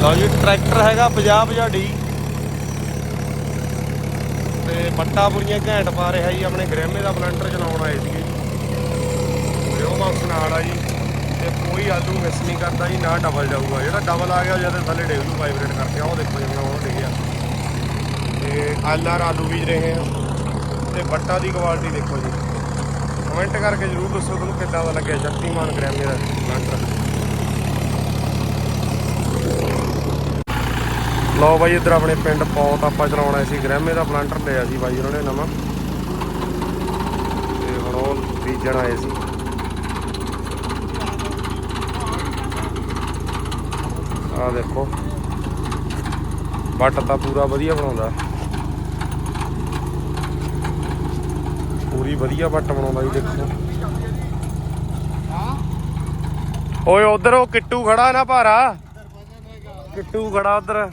ਲਓ ਜੀ, ਟਰੈਕਟਰ ਹੈਗਾ 50 50 ਡੀ। ਤੇ ਬੱਟਾ ਬੁਰੀਆਂ ਘੈਂਟ ਪਾ ਰਿਹਾ ਜੀ, ਆਪਣੇ ਗ੍ਰੈਮੇ ਦਾ ਬਲੰਡਰ ਚਲਾਉਣ ਆਏ ਸੀਗੇ ਜੀ। ਉਹ ਬਾਕਸ ਨਾਲ ਆ ਜੀ, ਤੇ ਕੋਈ ਆਲੂ ਮਿਸ ਨਹੀਂ ਕਰਦਾ ਜੀ, ਨਾ ਡਬਲ ਜਾਊਗਾ। ਜਿਹੜਾ ਡਬਲ ਆ ਗਿਆ ਜਦ ਥੱਲੇ ਡੇਗ ਨੂੰ ਵਾਈਬ੍ਰੇਟ ਕਰਕੇ। ਉਹ ਦੇਖੋ ਜਿਵੇਂ ਉਹ ਡਿੱਗਿਆ ਤੇ ਆਲਰ ਆਲੂ ਬੀਜ ਰਹੇ ਆ। ਤੇ ਬੱਟਾ ਦੀ ਕੁਆਲਿਟੀ ਦੇਖੋ ਜੀ। ਕਮੈਂਟ ਕਰਕੇ ਜਰੂਰ ਦੱਸੋ ਤੁਹਾਨੂੰ ਕਿੱਦਾਂ ਦਾ ਲੱਗਿਆ, ਸ਼ਕਤੀਮਾਨ ਗ੍ਰੈਮੇ ਦਾ ਬਲੰਡਰ। ਲਓ ਬਾਈ, ਇੱਧਰ ਆਪਣੇ ਪਿੰਡ ਪੌਤ ਆਪਾਂ ਚਲਾਉਣਾ ਸੀ, ਗ੍ਰਹਿਮੇ ਦਾ ਪਲਾਂਟਰ ਲਿਆ ਸੀ ਬਾਈ ਉਹਨਾਂ ਨੇ ਨਵਾਂ। ਤੇ ਹੁਣ ਉਹ ਬੀਜਣ ਆਏ ਸੀ। ਆ ਦੇਖੋ, ਵੱਟ ਤਾਂ ਪੂਰਾ ਵਧੀਆ ਬਣਾਉਂਦਾ। ਪੂਰੀ ਵਧੀਆ ਵੱਟ ਬਣਾਉਂਦਾ ਜੀ, ਦੇਖੋ। ਓਏ, ਉਧਰ ਉਹ ਕਿੱਟੂ ਖੜਾ ਨਾ ਭਾਰਾ। ਕਿੱਟੂ ਖੜਾ ਉਧਰ।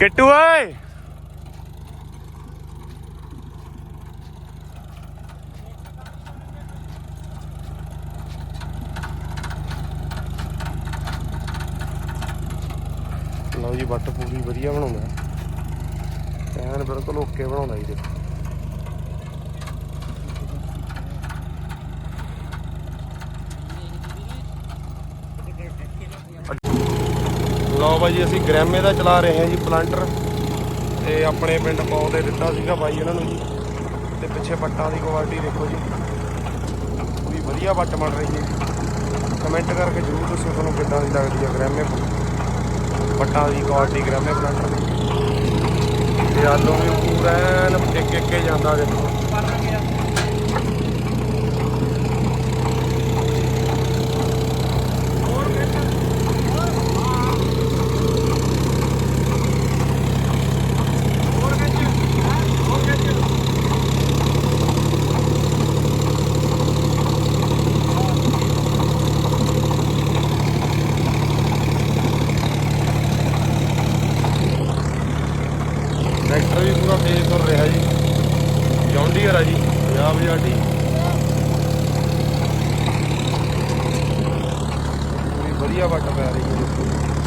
ਕਿੱਟੂ ਓਏ। ਲਓ ਜੀ ਵੱਟ ਪੂਰੀ ਵਧੀਆ ਬਣਾਉਂਦਾ। ਐਨ ਬਿਲਕੁਲ ਓਕੇ ਬਣਾਉਂਦਾ ਜੀ ਦੇਖੋ। ਲਓ ਬਾਈ ਜੀ, ਅਸੀਂ ਗ੍ਰੈਮੇ ਦਾ ਚਲਾ ਰਹੇ ਹਾਂ ਜੀ, ਪਲਾਂਟਰ। ਤੇ ਆਪਣੇ ਪਿੰਡ ਪਾਉ ਦੇ ਦਿੱਤਾ ਸੀਗਾ ਬਾਈ ਇਹਨਾਂ ਨੂੰ ਜੀ। ਤੇ ਪਿੱਛੇ ਪੱਟਾਂ ਦੀ ਕੁਆਲਿਟੀ ਦੇਖੋ ਜੀ। ਪੂਰੀ ਵਧੀਆ ਵੱਟ ਬਣ ਰਹੀ ਹੈ ਜੀ। ਕਮੈਂਟ ਕਰਕੇ ਜਰੂਰ ਦੱਸੋ ਤੁਹਾਨੂੰ ਕਿੱਦਾਂ ਦੀ ਲੱਗਦੀ ਹੈ ਗ੍ਰੈਮੇ ਪੱਟਾਂ। ਦੀ ਕੁਆਲਿਟੀ ਗ੍ਰੈਮੇ ਪਲਾਂਟਰ ਦੀ। ਤੇ ਆਲੂ ਵੀ ਪੂਰਾ ਐਨ ਇੱਕ ਇੱਕ ਕੇ ਜਾਂਦਾ ਦੇਖੋ ਟਰੈਕਟਰ ਵੀ ਪੂਰਾ ਤੇਜ਼ ਤੁਰ ਰਿਹਾ ਜੀ ਜੌਂਡੀਅਰ ਆ ਜੀ 50 ਹਜ਼ਾਰ ਦੀ ਪੂਰੀ ਵਧੀਆ ਵੱਟ ਪੈ ਰਹੀ ਹੈ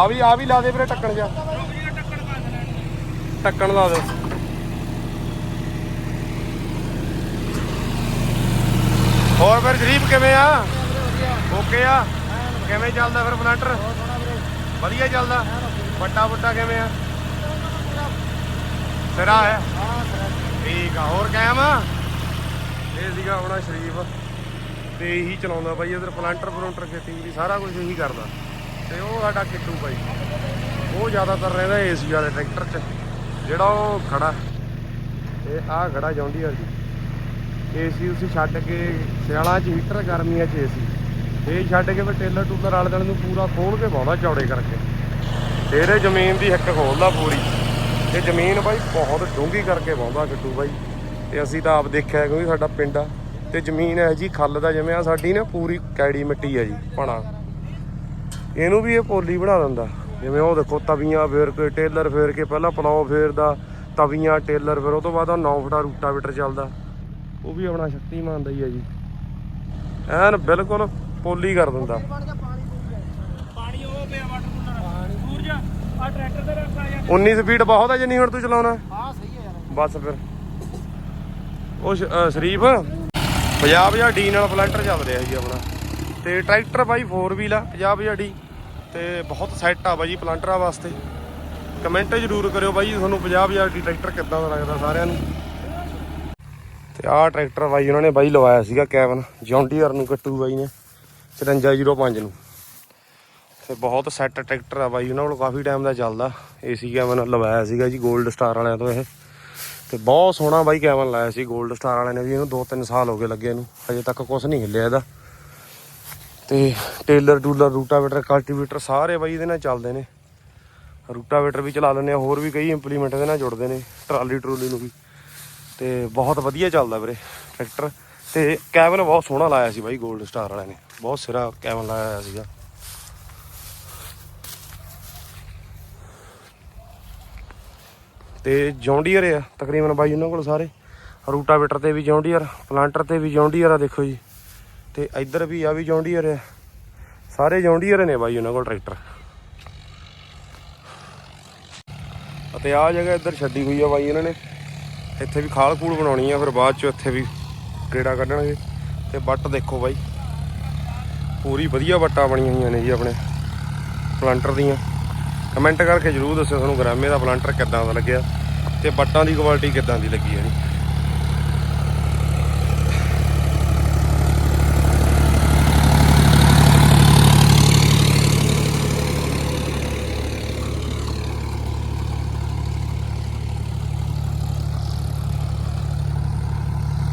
ਆ ਵੀ ਆ ਵੀ ਲਾ ਦੇ ਵੀਰੇ ਟੱਕਣ ਜਾ। ਟੱਕਣ ਲਾ ਦੇ। ਹੋਰ ਫਿਰ ਗਰੀਬ ਕਿਵੇਂ ਆ? ਓਕੇ ਆ। ਕਿਵੇਂ ਚੱਲਦਾ ਫਿਰ ਪਲਾਂਟਰ? ਵਧੀਆ ਚੱਲਦਾ। ਵੱਡਾ ਵੱਡਾ ਕਿਵੇਂ ਆ? ਸਿਰਾ ਹੈ। ਠੀਕ ਆ, ਹੋਰ ਕਾਇਮ ਇਹ ਸੀਗਾ ਆਪਣਾ ਸ਼ਰੀਫ। ਤੇ ਇਹੀ ਚਲਾਉਂਦਾ ਬਾਈ ਇਧਰ ਪਲਾਂਟਰ ਪਲਾਂਟਰ ਖੇਤੀ ਦੀ ਸਾਰਾ ਕੁਝ ਇਹੀ ਕਰਦਾ। ਤੇ ਉਹ ਸਾਡਾ ਕਿੱਟੂ ਬਾਈ। ਉਹ ਜ਼ਿਆਦਾਤਰ ਰਹਿੰਦਾ ਏਸੀ ਵਾਲੇ ਟਰੈਕਟਰ 'ਚ, ਜਿਹੜਾ ਉਹ ਖੜਾ। ਤੇ ਆਹ ਖੜਾ ਜਾਂਦੀ ਆ ਜੀ। ਏਸੀ ਉਸੇ ਛੱਡ ਕੇ ਸਿਆਲਾਂ 'ਚ ਹੀਟਰ, ਗਰਮੀਆਂ 'ਚ ਏਸੀ। ਇਹ ਛੱਡ ਕੇ ਫਿਰ ਟੇਲਰ ਟੂਲਰ ਵਾਲੇ ਦਿਨ ਨੂੰ ਪੂਰਾ ਖੋਲ ਕੇ ਪਾਉਂਦਾ ਚੌੜੇ ਕਰਕੇ। ਫਿਰ ਜ਼ਮੀਨ ਦੀ ਹਿੱਕ ਖੋਲਦਾ ਪੂਰੀ। ਤੇ ਜ਼ਮੀਨ ਬਾਈ ਬਹੁਤ ਡੂੰਘੀ ਕਰਕੇ ਪਾਉਂਦਾ ਕਿੱਟੂ ਬਾਈ। ਤੇ ਅਸੀਂ ਤਾਂ ਆਪ ਦੇਖਿਆ ਕਿਉਂਕਿ ਸਾਡਾ ਪਿੰਡ ਆ। ਤੇ ਜ਼ਮੀਨ ਹੈ ਜੀ ਖੱਲ ਦਾ ਜਿਵੇਂ ਆ, ਸਾਡੀ ਨਾ ਪੂਰੀ ਕੈੜੀ ਮਿੱਟੀ ਆ ਜੀ ਪਣਾ ਇਹਨੂੰ ਵੀ ਇਹ ਪੋਲੀ ਬਣਾ ਦਿੰਦਾ। ਜਿਵੇਂ ਉਹ ਦੇਖੋ ਤਵੀਆਂ ਫੇਰ ਕੇ ਟੇਲਰ ਫੇਰ ਕੇ ਪਹਿਲਾਂ ਪਲਾਉ ਫੇਰਦਾ ਤਵੀਆਂ ਟੇਲਰ ਫਿਰ ਉਹ ਤੋਂ ਬਾਅਦ ਉਹ 9 ਫੁੱਟਾ ਰੂਟਾਵੇਟਰ ਚੱਲਦਾ। ਉਹ ਵੀ ਆਪਣਾ ਸ਼ਕਤੀਮਾਨ ਦਾ ਹੀ ਆ ਜੀ। ਐਨ ਬਿਲਕੁਲ ਪੋਲੀ ਕਰ ਦਿੰਦਾ। ਪਾਣੀ ਉਹ ਪਿਆ ਵਾਟਰ ਕੂਲਰ। ਸੂਰਜ ਆ ਟਰੈਕਟਰ ਤੇ ਰੱਖਾ ਜਾਂ 19 ਸਪੀਡ ਬਹੁਤ ਹੈ ਜਿੰਨੀ ਹੁਣ ਤੂੰ ਚਲਾਉਣਾ। ਹਾਂ ਸਹੀ ਹੈ ਯਾਰ। ਬਸ ਫਿਰ। ਉਹ ਸ਼ਰੀਫ 50000 ਡੀ ਨਾਲ ਪਲੰਟਰ ਚੱਲ ਰਿਹਾ ਜੀ ਆਪਣਾ। ਤੇ ਟਰੈਕਟਰ ਬਾਈ 4 ਵੀਲ ਆ 50000 ਡੀ। ਤੇ ਬਹੁਤ ਸੈੱਟ ਆ ਬਾਈ ਪਲੰਟਰਾਂ ਵਾਸਤੇ। ਕਮੈਂਟ ਜ਼ਰੂਰ ਕਰਿਓ ਬਾਈ ਤੁਹਾਨੂੰ 50000 ਦੀ ਟਰੈਕਟਰ ਕਿੱਦਾਂ ਦਾ ਲੱਗਦਾ ਸਾਰਿਆਂ ਨੂੰ। ਤੇ ਆਹ ਟਰੈਕਟਰ ਬਾਈ ਉਹਨਾਂ ਨੇ ਬਾਈ ਲਵਾਇਆ ਸੀਗਾ ਕੈਬਨ ਜੌਂਡੀਅਰ ਨੂੰ ਕੱਟੂ ਬਾਈ ਨੇ 5305 ਨੂੰ। ਤੇ ਬਹੁਤ ਸੈੱਟ ਟਰੈਕਟਰ ਆ ਬਾਈ ਉਹਨਾਂ ਕੋਲ ਕਾਫੀ ਟਾਈਮ ਦਾ ਚੱਲਦਾ। ਏਸੀ ਕੈਬਨ ਲਵਾਇਆ ਸੀਗਾ ਜੀ 골ਡ ਸਟਾਰ ਵਾਲਿਆਂ ਤੋਂ ਇਹ। ਤੇ ਬਹੁਤ ਸੋਹਣਾ ਬਾਈ ਕੈਮਨ ਲਾਇਆ ਸੀ 골ਡ ਸਟਾਰ ਵਾਲਿਆਂ ਨੇ ਵੀ, ਇਹਨੂੰ 2-3 ਸਾਲ ਹੋ ਗਏ ਲੱਗੇ ਇਹਨੂੰ ਹਜੇ ਤੱਕ ਕੁਝ ਨਹੀਂ ਹਿੱਲਿਆ ਇਹਦਾ। ਤੇ ਟੇਲਰ ਟੂਲਰ, ਰੂਟਾਵੇਟਰ ਕਲਟੀਵੇਟਰ ਸਾਰੇ ਬਾਈ ਇਹਦੇ ਨਾਲ ਚੱਲਦੇ ਨੇ। ਰੂਟਾਵੇਟਰ ਵੀ ਚਲਾ ਲੈਂਦੇ ਆ, ਹੋਰ ਵੀ ਕਈ ਇੰਪਲੀਮੈਂਟ ਇਹਦੇ ਨਾਲ ਜੁੜਦੇ ਨੇ, ਟਰਾਲੀ ਟਰੂਲੀ ਨੂੰ ਵੀ। ਤੇ ਬਹੁਤ ਵਧੀਆ ਚੱਲਦਾ ਵੀਰੇ ਟਰੈਕਟਰ। ਤੇ ਕੈਬਨ ਬਹੁਤ ਸੋਹਣਾ ਲਾਇਆ ਸੀ ਬਾਈ 골ਡ ਸਟਾਰ ਵਾਲਿਆਂ ਨੇ। ਬਹੁਤ ਸਿਰਾ ਕੈਬਨ ਲਾਇਆ ਹੋਇਆ ਸੀਗਾ। ਤੇ ਜੌਂਡੀਅਰ ਆ ਤਕਰੀਬਨ ਬਾਈ ਉਹਨਾਂ ਕੋਲ ਸਾਰੇ। ਰੂਟਾਵੇਟਰ ਤੇ ਵੀ ਜੌਂਡੀਅਰ, ਪਲਾਂਟਰ ਤੇ ਵੀ ਜੌਂਡੀਅਰ ਆ ਦੇਖੋ ਜੀ। ਤੇ ਇੱਧਰ ਵੀ ਆ ਵੀ ਜੌਂਡੀਅਰ ਆ ਸਾਰੇ ਜੌਂਡੀਅਰ ਨੇ ਬਾਈ ਉਹਨਾਂ ਕੋਲ ਟਰੈਕਟਰ। ਅਤੇ ਆ ਜਗ੍ਹਾ ਇੱਧਰ ਛੱਡੀ ਹੋਈ ਆ ਬਾਈ ਇਹਨਾਂ ਨੇ। ਇੱਥੇ ਵੀ ਖਾਲ ਖੂਲ ਬਣਾਉਣੀ ਆ, ਫਿਰ ਬਾਅਦ ਚ ਇੱਥੇ ਵੀ ਕਿਹੜਾ ਕੱਢਣਗੇ। ਤੇ ਬੱਟ ਦੇਖੋ ਬਾਈ। ਪੂਰੀ ਵਧੀਆ ਬੱਟਾਂ ਬਣੀਆਂ ਹੋਈਆਂ ਨੇ ਜੀ ਆਪਣੇ ਪਲਾਂਟਰ ਦੀਆਂ। ਕਮੈਂਟ ਕਰਕੇ ਜਰੂਰ ਦੱਸਿਓ ਤੁਹਾਨੂੰ ਗ੍ਰਾਮੇ ਦਾ ਪਲਾਂਟਰ ਕਿੱਦਾਂ ਦਾ ਲੱਗਿਆ ਤੇ ਬੱਟਾਂ ਦੀ ਕੁਆਲਿਟੀ ਕਿੱਦਾਂ ਦੀ ਲੱਗੀ ਹੈ ਜੀ।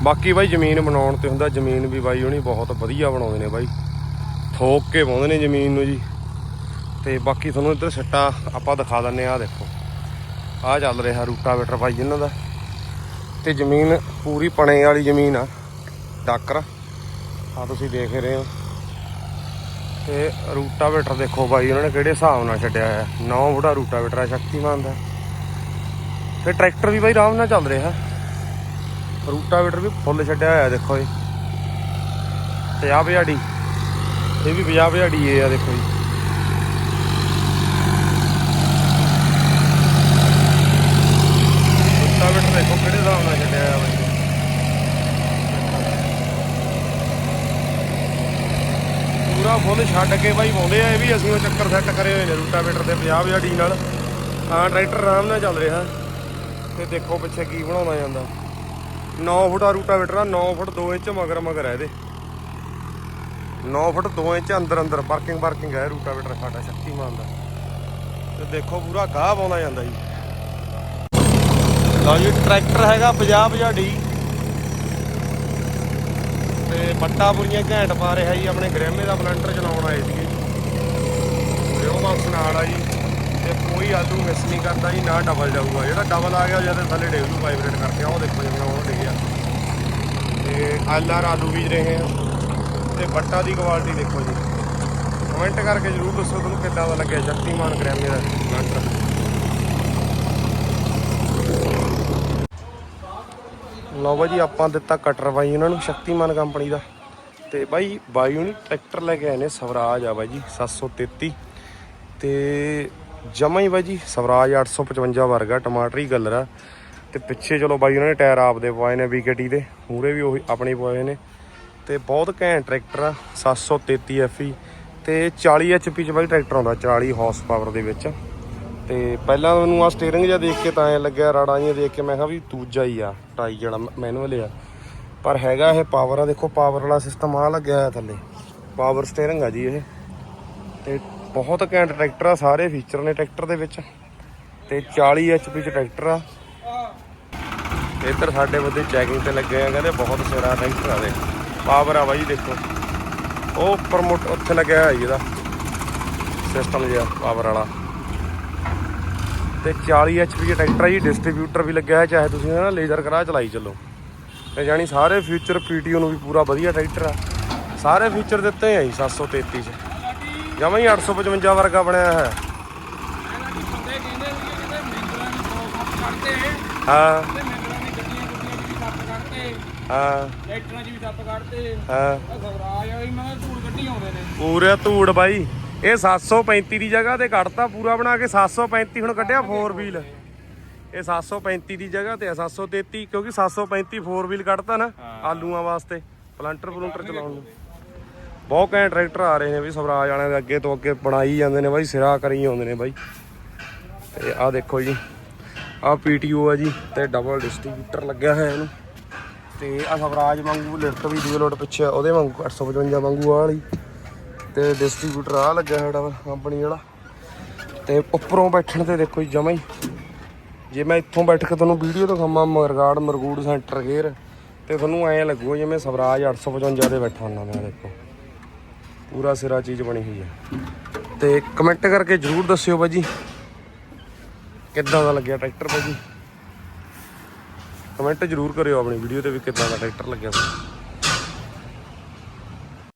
ਬਾਕੀ ਬਾਈ ਜ਼ਮੀਨ ਬਣਾਉਣ ਤੇ ਹੁੰਦਾ, ਜ਼ਮੀਨ ਵੀ ਬਾਈ ਉਹਨੀ ਬਹੁਤ ਵਧੀਆ ਬਣਾਉਂਦੇ ਨੇ ਬਾਈ। ਥੋਕ ਕੇ ਪਾਉਂਦੇ ਨੇ ਜ਼ਮੀਨ ਨੂੰ ਜੀ। ਤੇ ਬਾਕੀ ਤੁਹਾਨੂੰ ਇੱਧਰ ਛੱਟਾ ਆਪਾਂ ਦਿਖਾ ਦਿੰਨੇ ਆ ਦੇਖੋ। ਆਹ ਚੱਲ ਰਿਹਾ ਰੂਟਾਵੇਟਰ ਬਾਈ ਇਹਨਾਂ ਦਾ। ਤੇ ਜ਼ਮੀਨ ਪੂਰੀ ਪਣੇ ਵਾਲੀ ਜ਼ਮੀਨ ਆ, ਡਾਕਰ। ਆ ਤੁਸੀਂ ਦੇਖ ਰਹੇ ਹੋ। ਤੇ ਰੂਟਾਵੇਟਰ ਦੇਖੋ ਬਾਈ, ਉਹਨਾਂ ਨੇ ਕਿਹੜੇ ਹਿਸਾਬ ਨਾਲ ਛੱਡਿਆ ਹੋਇਆ। 9 ਫੁੱਟਾ ਰੂਟਾਵੇਟਰ ਆ, ਸ਼ਕਤੀਮਾਨ ਦਾ। ਤੇ ਟਰੈਕਟਰ ਵੀ ਬਾਈ ਆਰਾਮ ਨਾਲ ਚੱਲ ਰਿਹਾ। ਰੂਟਾਵੇਟਰ ਵੀ ਫੁੱਲ ਛੱਡਿਆ ਹੋਇਆ ਦੇਖੋ ਇਹ 50 ਭਜਾੜੀ ਇਹ ਵੀ 50 ਭਜਾੜੀ ਇਹ ਆ ਦੇਖੋ ਜੀ। ਰੂਟਾਵੇਟਰ ਦੇਖੋ ਕਿਹੜੇ ਹਿਸਾਬ ਨਾਲ ਛੱਡਿਆ ਹੋਇਆ ਬਾਈ ਪੂਰਾ ਫੁੱਲ ਛੱਡ ਕੇ ਬਾਈ ਪਾਉਂਦੇ ਆ, ਇਹ ਵੀ ਅਸੀਂ ਉਹ ਚੱਕਰ ਸੈੱਟ ਕਰੇ ਹੋਏ ਨੇ ਰੂਟਾਵੇਟਰ ਤੇ 50 ਭਜਾੜੀ ਨਾਲ। ਹਾਂ, ਟਰੈਕਟਰ ਆਰਾਮ ਨਾਲ ਚੱਲ ਰਿਹਾ। ਤੇ ਦੇਖੋ ਪਿੱਛੇ ਕੀ ਬਣਾਉਣਾ ਜਾਂਦਾ। 9 ਫੁੱਟ ਦਾ ਰੂਟਾਵੇਟਰ ਆ 9 ਫੁੱਟ 2 ਇੰਚ ਮਗਰ ਮਗਰ ਹੈ ਇਹਦੇ। 9 ਫੁੱਟ 2 ਇੰਚ ਅੰਦਰ ਅੰਦਰ ਪਾਰਕਿੰਗ ਪਾਰਕਿੰਗ ਹੈ ਰੂਟਾਵੇਟਰ ਸਾਡਾ ਸ਼ਕਤੀਮਾਨ ਦਾ। ਤੇ ਦੇਖੋ ਪੂਰਾ ਗਾਹ ਪਾਉਂਦਾ ਜਾਂਦਾ ਜੀ। ਲਓ ਜੀ, ਟਰੈਕਟਰ ਹੈਗਾ 50 50 ਡੀ। ਤੇ ਬੱਟਾ ਪੂਰੀਆਂ ਘੈਂਟ ਪਾ ਰਿਹਾ ਜੀ, ਆਪਣੇ ਗ੍ਰਹਿਮੇ ਦਾ ਬਲੰਟਰ ਚਲਾਉਣ ਆਏ ਸੀਗੇ। ਜੀ ਰਿਓ ਬਾਕਸ ਨਾਲ ਆ ਜੀ। ਤੇ ਕੋਈ ਆਲੂ ਮਿਸ ਨਹੀਂ ਕਰਦਾ ਜੀ, ਨਾ ਡਬਲ ਜਾਊਗਾ। ਜਿਹੜਾ ਡਬਲ ਆ ਗਿਆ ਜਦ ਥੱਲੇ ਡੇਗ ਨੂੰ ਵਾਈਬ੍ਰੇਟ ਕਰਕੇ। ਆਹ ਉਹ ਦੇਖੋ ਜਿਵੇਂ ਉਹ ਡਿੱਗਿਆ ਤੇ ਐਲਆਰ ਆਲੂ ਬੀਜ ਰਹੇ ਆ। ਤੇ ਬੱਟਾ ਦੀ ਕੁਆਲਿਟੀ ਦੇਖੋ ਜੀ। ਕਮੈਂਟ ਕਰਕੇ ਜਰੂਰ ਦੱਸੋ ਤੁਹਾਨੂੰ ਕਿੱਦਾਂ ਦਾ ਲੱਗਿਆ ਸ਼ਕਤੀਮਾਨ ਗ੍ਰੈਮੇ ਦਾ ਬਲੰਟਰ ਲਓ ਬਾਈ ਆਪਾਂ ਦਿੱਤਾ ਕਟਰ ਬਾਈ ਉਹਨਾਂ ਨੂੰ, ਸ਼ਕਤੀਮਾਨ ਕੰਪਨੀ ਦਾ। ਤੇ ਬਾਈ ਬਾਈ ਉਹਨੀ ਟਰੈਕਟਰ ਲੈ ਕੇ ਆਏ ਨੇ ਸਵਰਾਜ ਆ ਬਾਈ ਜੀ 733 ਤੇ ਜਮਾ ਹੀ ਬਾਈ ਜੀ, ਸਵਰਾਜ 855 ਵਰਗਾ ਟਮਾਟਰ ਹੀ ਕਲਰ ਆ। ਤੇ ਪਿੱਛੇ ਚਲੋ ਬਾਈ ਉਹਨਾਂ ਨੇ ਟਾਇਰ ਆਪਦੇ ਪਵਾਏ ਨੇ ਵੀਕੇਟੀ ਦੇ ਮੂਰੇ ਵੀ ਉਹੀ ਆਪਣੇ ਪਵਾਏ ਨੇ। ਤੇ ਬਹੁਤ ਘੈਂਟ ਟਰੈਕਟਰ ਆ 733 FE ਤੇ 40 HP ਚ ਬਾਈ ਟਰੈਕਟਰ ਆਉਂਦਾ 40 ਹਾਰਸ ਪਾਵਰ ਦੇ ਵਿੱਚ। ਤੇ ਪਹਿਲਾਂ ਮੈਨੂੰ ਆ ਸਟੀਅਰਿੰਗ ਜਿਹਾ ਦੇਖ ਕੇ ਤਾਂ ਐ ਲੱਗਿਆ, ਰਾੜਾਂ ਜਿਹੀਆਂ ਦੇਖ ਕੇ ਮੈਂ ਕਿਹਾ ਵੀ ਦੂਜਾ ਹੀ ਆ, ਟਾਈ ਜਿਹੜਾ ਮੈਨੂਅਲ ਆ। ਪਰ ਹੈਗਾ ਇਹ ਪਾਵਰ ਆ, ਦੇਖੋ ਪਾਵਰ ਵਾਲਾ ਸਿਸਟਮ ਆ ਲੱਗਿਆ ਹੋਇਆ ਥੱਲੇ। ਪਾਵਰ ਸਟੀਅਰਿੰਗ ਆ ਜੀ ਇਹ। ਤੇ ਬਹੁਤ ਘੈਂਟ ਟਰੈਕਟਰ ਆ, ਸਾਰੇ ਫੀਚਰ ਨੇ ਟਰੈਕਟਰ ਦੇ ਵਿੱਚ। ਤੇ 40 HP ਚ ਟਰੈਕਟਰ ਆ। ਇੱਧਰ ਸਾਡੇ ਬੰਦੇ ਚੈਕਿੰਗ ਤੇ ਲੱਗੇ ਆ, ਕਹਿੰਦੇ ਬਹੁਤ ਸਿਰਾ ਟਰੈਕਟਰ ਆ ਦੇ ਪਾਵਰ ਆ ਬਾਈ, ਦੇਖੋ। ਉਹ ਪ੍ਰਮੋਟ ਉੱਥੇ ਲੱਗਿਆ ਹੋਇਆ ਜੀ ਇਹਦਾ। ਸਿਸਟਮ ਜਿਹਾ ਪਾਵਰ ਵਾਲਾ। ਤੇ 40 HP ਦਾ ਟਰੈਕਟਰ ਆ ਜੀ ਡਿਸਟ੍ਰੀਬਿਊਟਰ ਵੀ ਲੱਗਿਆ ਹੈ ਚਾਹੇ ਤੁਸੀਂ ਨਾ ਲੇਜ਼ਰ ਕਰਾ ਚਲਾਈ ਚੱਲੋ। ਤੇ ਜਾਨੀ ਸਾਰੇ ਫਿਊਚਰ PTO ਨੂੰ ਵੀ ਪੂਰਾ ਵਧੀਆ ਟਰੈਕਟਰ ਆ। ਸਾਰੇ ਫੀਚਰ ਦਿੱਤੇ ਆ ਜੀ 733 ਚ। ਜਮਾਂ ਹੀ 855 ਵਰਗਾ ਬਣਿਆ ਹੈ ਬੰਦੇ ਕਹਿੰਦੇ ਸੀ ਕਿ ਮਿੰਦਰਾਂ ਨੇ 100 ਫੁੱਟ ਕੱਢਦੇ ਹਾਂ। 'ਚ ਵੀ ਸੱਪ ਕੱਢਦੇ ਖਬਰਾਜ ਵਾਲੀ ਮੈਂ ਧੂੜ ਕੱਢੀ ਆਉਂਦੇ ਨੇ। ਪੂਰੇ ਧੂੜ ਬਾਈ। ਇਹ 735 ਦੀ ਜਗ੍ਹਾ ਤੇ ਕੱਢਤਾ ਪੂਰਾ ਬਣਾ ਕੇ 735 ਹੁਣ ਕੱਢਿਆ 4 ਵੀਲ ਇਹ 735 ਦੀ ਜਗ੍ਹਾ ਤੇ ਆ 733 ਕਿਉਂਕਿ 735 4 ਵੀਲ ਕੱਢਤਾ ਨਾ ਆਲੂਆਂ ਵਾਸਤੇ। ਪਲੰਟਰ ਪਲੰਟਰ ਚਲਾਉਣ ਨੂੰ। ਬਹੁਤ ਘੈਂਟ ਟਰੈਕਟਰ ਆ ਰਹੇ ਨੇ ਵੀ, ਸਵਰਾਜ ਵਾਲਿਆਂ ਦੇ ਅੱਗੇ ਤੋਂ ਅੱਗੇ ਬਣਾਈ ਜਾਂਦੇ ਨੇ ਬਾਈ, ਸਿਰਾ ਕਰੀ ਆਉਂਦੇ ਨੇ ਬਾਈ। ਤੇ ਆਹ ਦੇਖੋ ਜੀ, ਆਹ ਪੀਟੀਓ ਆ ਜੀ ਤੇ ਡਬਲ ਡਿਸਟ੍ਰੀਬਿਊਟਰ ਲੱਗਿਆ ਹੋਇਆ ਇਹਨੂੰ। ਤੇ ਆ ਸਵਰਾਜ ਵਾਂਗੂ ਲਿਫਟ ਵੀ ਦੂਏ ਲੋਟ ਪਿੱਛੇ ਉਹਦੇ ਵਾਂਗੂ 855 ਵਾਂਗੂ ਆ ਵਾਲੀ। ਤੇ ਡਿਸਟ੍ਰੀਬਿਊਟਰ ਆ ਲੱਗਿਆ ਹੋਇਆ ਡਬਲ ਕੰਪਨੀ ਵਾਲਾ। ਤੇ ਉੱਪਰੋਂ ਬੈਠਣ ਤੇ ਦੇਖੋ ਜੀ ਜਮਾ ਹੀ। ਜੇ ਮੈਂ ਇੱਥੋਂ ਬੈਠ ਕੇ ਤੁਹਾਨੂੰ ਵੀਡੀਓ ਦਿਖਾਵਾਂ, ਮਰਗਾੜ ਮਰਗੂੜ ਸੈਂਟਰ ਗੇਅਰ, ਤੇ ਤੁਹਾਨੂੰ ਐਂ ਲੱਗੂ ਜਿਵੇਂ ਸਵਰਾਜ 855 ਦੇ ਬੈਠਾ ਹੁੰਦਾ ਮੈਂ ਦੇਖੋ। ਪੂਰਾ ਸਿਰਾ ਚੀਜ਼ ਬਣੀ ਹੋਈ ਹੈ ਤੇ ਕਮੈਂਟ ਕਰਕੇ ਜਰੂਰ ਦੱਸਿਓ ਬਾਜੀ। ਕਿੱਦਾਂ ਦਾ ਲੱਗਿਆ ਟਰੈਕਟਰ ਬਾਜੀ? ਕਮੈਂਟ ਜਰੂਰ ਕਰਿਓ ਆਪਣੀ ਵੀਡੀਓ ਤੇ ਵੀ ਕਿੱਦਾਂ ਦਾ ਟਰੈਕਟਰ ਲੱਗਿਆ